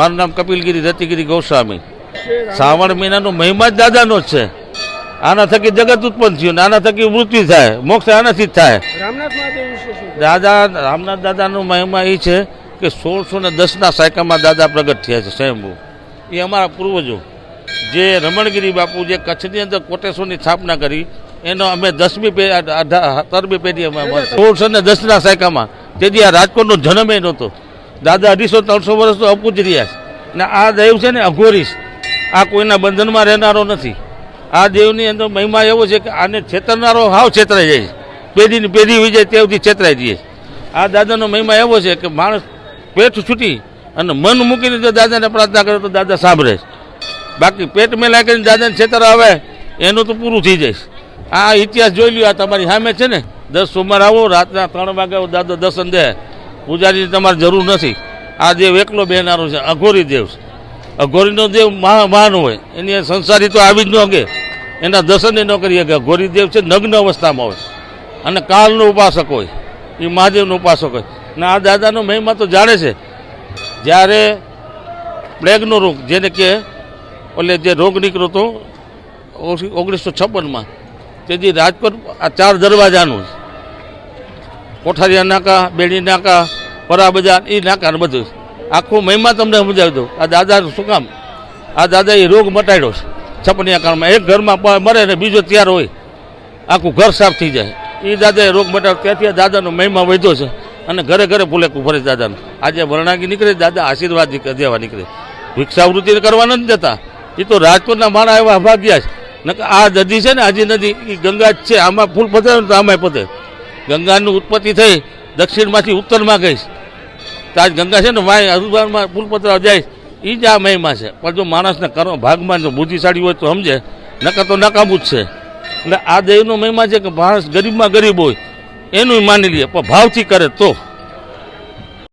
મારું નામ કપિલગીરી રતિગીરી ગોસ્વામી. શ્રાવણ મહિનાનો મહિમા જ દાદાનો જ છે. આના થકી જગત ઉત્પન્ન થયું ને આના થકી મૃત્યુ થાય. મોક્ષ આનાથી જ થાય? દાદા રામનાથ દાદાનો મહિમા એ છે કે સોળસો ને દસના સાયકામાં દાદા પ્રગટ થયા છે સ્વયંભૂ. એ અમારા પૂર્વજો. જે રમણગીરી બાપુ જે કચ્છની અંદર કોટેશ્વરની સ્થાપના કરી એનો અમે દસમી પેઢી તરમી પેઢી અમે સોળસો ને દસના સાયકામાં. તેથી આ રાજકોટનો જન્મ એ નહોતો. દાદા અઢીસો, ત્રણસો વર્ષ તો અપૂજ રહ્યા છે. ને આ દેવ છે ને અઘોરીશ આ કોઈના બંધનમાં રહેનારો નથી. આ દેવની અંદર મહિમા એવો છે કે આને છેતરનારો હાવ છેતરાઈ જાય છે. પેઢીની પેઢી જાય ત્યાંથી છેતરાઈ જઈએ આ દાદાનો મહિમા એવો છે કે માણસ પેટ છૂટી અને મન મૂકીને જો દાદાને પ્રાર્થના કરે તો દાદા સાંભળે છે. બાકી પેટ મેલા કરીને દાદાને છેતર આવે, એનું તો પૂરું થઈ જાય આ ઇતિહાસ જોઈ લ્યો, આ તમારી સામે છે ને. દસ સોમવાર આવો, રાતના ત્રણ વાગે દાદા દર્શન દે. પૂજારીની તમારે જરૂર નથી. આ દેવ એકલો બેનારો છે, અઘોરી દેવ છે. અઘોરીનો દેવ મહા, મહાન હોય. એની સંસારી તો આવી જ ન કે એના દર્શન ન કરી શકે. અઘોરી દેવ છે, નગ્ન અવસ્થામાં હોય અને કાળનો ઉપાસક હોય. એ મહાદેવનો ઉપાસક હોય. ને આ દાદાનો મહિમા તો જાણે છે. જ્યારે પ્લેગનો રોગ જેને કે એટલે જે રોગ નીકળ્યો હતો ઓગણીસો છપ્પનમાં, તેથી રાજકોટ, આ ચાર દરવાજાનું. કોઠારિયા નાકા, બેડી નાકા પરા બજાર એ નાકાર બધું આખું મહિમા તમને સમજાવી દઉં. આ દાદા શું કામ? આ દાદા એ રોગ મટાડ્યો છે. છપનિયા કાળમાં એક ઘરમાં મરે ને બીજો તૈયાર હોય. આખું ઘર સાફ થઈ જાય. એ દાદાએ રોગ મટાડ્યો. ત્યાંથી આ દાદાનો મહિમા વધ્યો છે. અને ઘરે ઘરે ફૂલેકું ફરે દાદાનું દાદાને. આજે વર્ણાગી નીકળે, દાદા આશીર્વાદ દેવા નીકળે. ભિક્ષાવૃત્તિ કરવા નથી જતા. એ તો રાજકોટના માણા એવા અભાગ્યા છે. નકર આ નદી છે ને, આજી નદી એ ગંગા જ છે. આમાં ફૂલ પતે ને તો આમાંય પતે ગંગાની ઉત્પત્તિ થઈ દક્ષિણમાંથી ઉત્તરમાં ગઈ તો આજ ગંગા છે ને વાય હરિદ્વારમાં ફૂલપત્ર જાય એ જ આ મહિમા છે. પણ જો માણસને કરો ભાગમાં જો બુદ્ધિશાળી હોય તો સમજે, નકર તો નકામું જ છે. એટલે આ દેવનો મહિમા છે કે માણસ ગરીબમાં ગરીબ હોય, એનું માની લે, પણ ભાવથી કરે તો.